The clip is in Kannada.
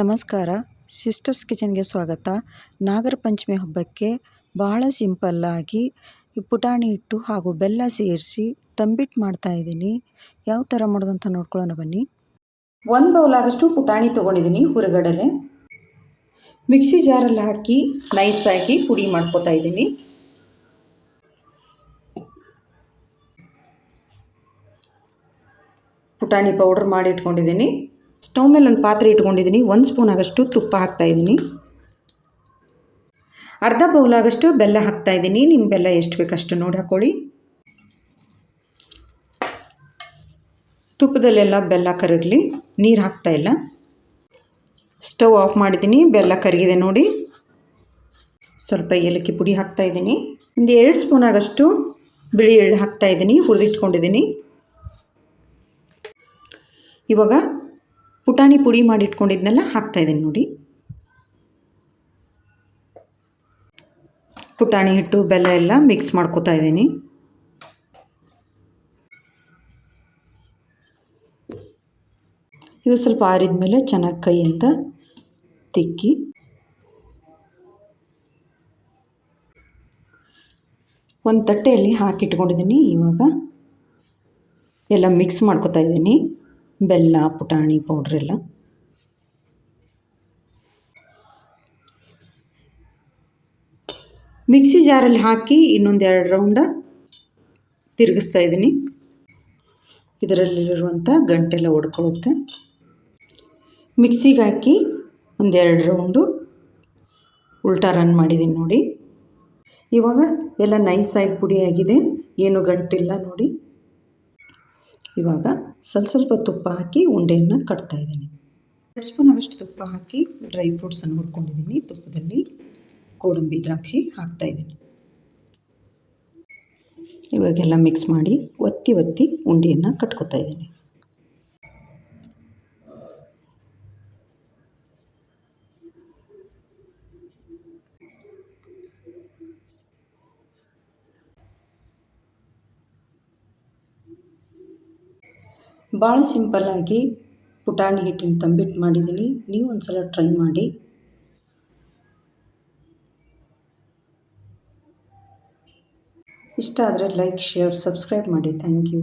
ನಮಸ್ಕಾರ. ಸಿಸ್ಟರ್ಸ್ ಕಿಚನ್ಗೆ ಸ್ವಾಗತ. ನಾಗರ ಪಂಚಮಿ ಹಬ್ಬಕ್ಕೆ ಭಾಳ ಸಿಂಪಲ್ಲಾಗಿ ಪುಟಾಣಿ ಹಿಟ್ಟು ಹಾಗೂ ಬೆಲ್ಲ ಸೇರಿಸಿ ತಂಬಿಟ್ಟು ಮಾಡ್ತಾಯಿದ್ದೀನಿ ಯಾವ ಥರ ಮಾಡೋದು ಅಂತ ನೋಡ್ಕೊಳ್ಳೋಣ ಬನ್ನಿ. ಒಂದು ಬೌಲಾಗಷ್ಟು ಪುಟಾಣಿ ತೊಗೊಂಡಿದ್ದೀನಿ ಹುರಗಡಲೆ. ಮಿಕ್ಸಿ ಜಾರಲ್ಲಿ ಹಾಕಿ ನೈಸಾಗಿ ಪುಡಿ ಮಾಡ್ಕೋತಾ ಇದ್ದೀನಿ. ಪುಟಾಣಿ ಪೌಡರ್ ಮಾಡಿ ಇಟ್ಕೊಂಡಿದ್ದೀನಿ. ಸ್ಟವ್ ಮೇಲೆ ಒಂದು ಪಾತ್ರೆ ಇಟ್ಕೊಂಡಿದ್ದೀನಿ. ಒಂದು ಸ್ಪೂನ್ ಆಗಷ್ಟು ತುಪ್ಪ ಹಾಕ್ತಾಯಿದ್ದೀನಿ ಅರ್ಧ ಬೌಲಾಗಷ್ಟು ಬೆಲ್ಲ ಹಾಕ್ತಾಯಿದ್ದೀನಿ ನಿಮ್ಮ ಬೆಲ್ಲ ಎಷ್ಟು ಬೇಕಷ್ಟು ನೋಡಿ ಹಾಕ್ಕೊಳ್ಳಿ ತುಪ್ಪದಲ್ಲೆಲ್ಲ ಬೆಲ್ಲ ಕರಗಲಿ. ನೀರು ಹಾಕ್ತಾಯಿಲ್ಲ ಸ್ಟವ್ ಆಫ್ ಮಾಡಿದ್ದೀನಿ. ಬೆಲ್ಲ ಕರಗಿದೆ ನೋಡಿ. ಸ್ವಲ್ಪ ಏಲಕ್ಕಿ ಪುಡಿ ಹಾಕ್ತಾಯಿದ್ದೀನಿ ಒಂದು ಎರಡು ಸ್ಪೂನ್ ಆಗಷ್ಟು ಬಿಳಿ ಎಳ್ಳು ಹಾಕ್ತಾಯಿದ್ದೀನಿ ಹುರಿದಿಟ್ಕೊಂಡಿದ್ದೀನಿ. ಇವಾಗ ಪುಟಾಣಿ ಪುಡಿ ಮಾಡಿ ಇಟ್ಕೊಂಡಿದ್ನೆಲ್ಲ ಹಾಕ್ತಾಯಿದ್ದೀನಿ ನೋಡಿ. ಪುಟಾಣಿ ಹಿಟ್ಟು, ಬೆಲ್ಲ ಎಲ್ಲ ಮಿಕ್ಸ್ ಮಾಡ್ಕೋತಾ ಇದ್ದೀನಿ. ಇದು ಸ್ವಲ್ಪ ಆರಿದ ಮೇಲೆ ಚೆನ್ನಾಗಿ ಕೈ ಅಂತ ತಿಕ್ಕಿ. ಒಂದು ತಟ್ಟೆಯಲ್ಲಿ ಹಾಕಿಟ್ಕೊಂಡಿದ್ದೀನಿ ಇವಾಗ. ಎಲ್ಲ ಮಿಕ್ಸ್ ಮಾಡ್ಕೋತಾ ಇದ್ದೀನಿ. ಬೆಲ್ಲ, ಪುಟಾಣಿ ಪೌಡ್ರೆಲ್ಲ ಮಿಕ್ಸಿ ಜಾರಲ್ಲಿ ಹಾಕಿ ಇನ್ನೊಂದು ಎರಡು ರೌಂಡ ತಿರುಗಿಸ್ತಾ ಇದ್ದೀನಿ. ಇದರಲ್ಲಿರುವಂಥ ಗಂಟೆಲ್ಲ ಒಡ್ಕೊಳ್ಳುತ್ತೆ. ಮಿಕ್ಸಿಗೆ ಹಾಕಿ ಒಂದೆರಡು ರೌಂಡು ಉಲ್ಟಾ ರನ್ ಮಾಡಿದ್ದೀನಿ ನೋಡಿ. ಇವಾಗ ಎಲ್ಲ ನೈಸಾಗಿ ಪುಡಿಯಾಗಿದೆ. ಏನು ಗಂಟಿಲ್ಲ ನೋಡಿ. ಇವಾಗ ಸ್ವಲ್ಪ ಸ್ವಲ್ಪ ತುಪ್ಪ ಹಾಕಿ ಉಂಡೆಯನ್ನು ಕಟ್ತಾಯಿದ್ದೀನಿ ಎರಡು ಸ್ಪೂನ್ ಅಷ್ಟು ತುಪ್ಪ ಹಾಕಿ ಡ್ರೈ ಫ್ರೂಟ್ಸನ್ನು ಹುಡ್ಕೊಂಡಿದ್ದೀನಿ ತುಪ್ಪದಲ್ಲಿ ಗೋಡಂಬಿ ದ್ರಾಕ್ಷಿ ಹಾಕ್ತಾ ಇದ್ದೀನಿ. ಇವಾಗೆಲ್ಲ ಮಿಕ್ಸ್ ಮಾಡಿ ಒತ್ತಿ ಒತ್ತಿ ಉಂಡೆಯನ್ನು ಕಟ್ಕೋತಾ ಇದ್ದೀನಿ. ಭಾಳ ಸಿಂಪಲ್ಲಾಗಿ ಪುಟಾಣಿ ಹಿಟ್ಟಿನ ತಂಬಿಟ್ಟು ಮಾಡಿದ್ದೀನಿ. ನೀವು ಒಂದು ಸಲ ಟ್ರೈ ಮಾಡಿ. ಇಷ್ಟ ಆದರೆ ಲೈಕ್, ಶೇರ್, ಸಬ್ಸ್ಕ್ರೈಬ್ ಮಾಡಿ. Thank you.